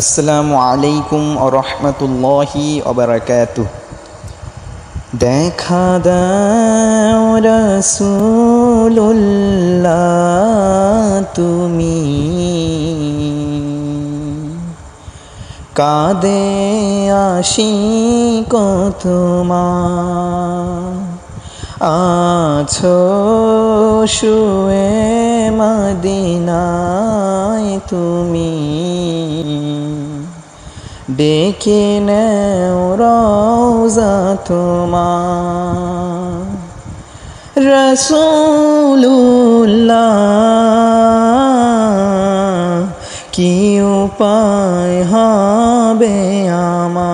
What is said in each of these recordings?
আসসালামু আলাইকুম রহমতুল্লাহি ওবরাকাতু দেখা দাও রসুল্লাহ তুমি। কাদে আসি তোমার আছো শুয়ে মদিনায় তুমি। ডেকে রওজা তোমার। রসুল্লাহ কি উপায় হবে আমার?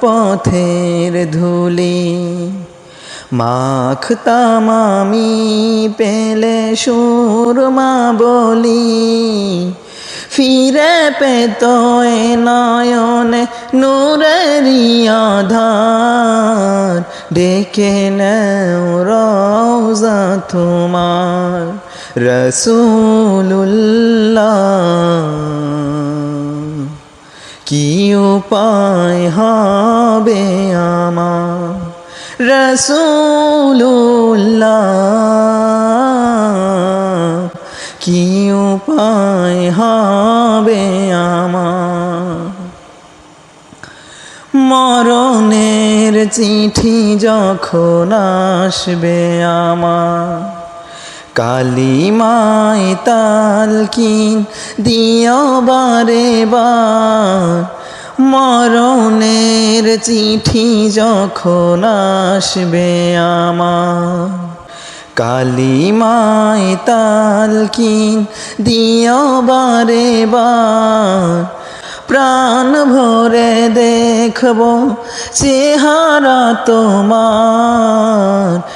পথের ধুলি। মাখতাম আমি পেলে সুরমা বলি। ফিরে পেত এ নয়নে নূরেরি আধার। ডেকে নেও রওজা তোমার রসুল্লাহ কি উপায় হবে আমার রসুল্লাহ কি উপায় হবে আমার মরণের চিঠি যখন আসবে আমার কালিমায় তালকিন দিও বারে বার মরণের চিঠি যখন আসবে আমার। কালিমায় তালকিন দিও বারে বার প্রাণ ভরে দেখব চেহারা তোমার।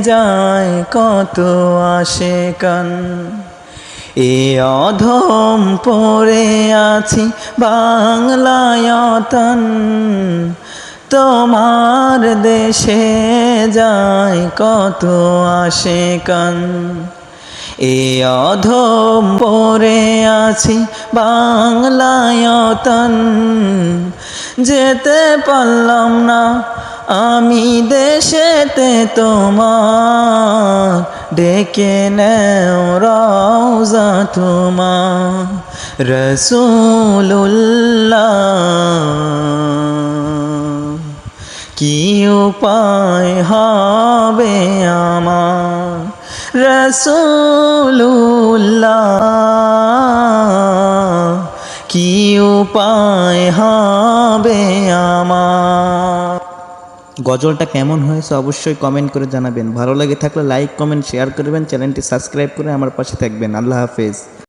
যায় কত আসে কান এ অধম পড়ে আছি বাংলায়তন তোমার দেশে যায় কত আসে কান এ অধম পরে আছি বাংলায়তন যেতে পারলাম না আমি দেশেতে তোমার ডেকে নেও রওজা তোমার রসুল্লাহ কি উপায় হবে আমার রসুল্লাহ কি উপায় হবে গজলটা কেমন হয়েছে অবশ্যই কমেন্ট করে জানাবেন। ভালো লাগে থাকলে লাইক কমেন্ট শেয়ার করবেন চ্যানেলটি সাবস্ক্রাইব করে আমার পাশে থাকবেন। আল্লাহ হাফেজ।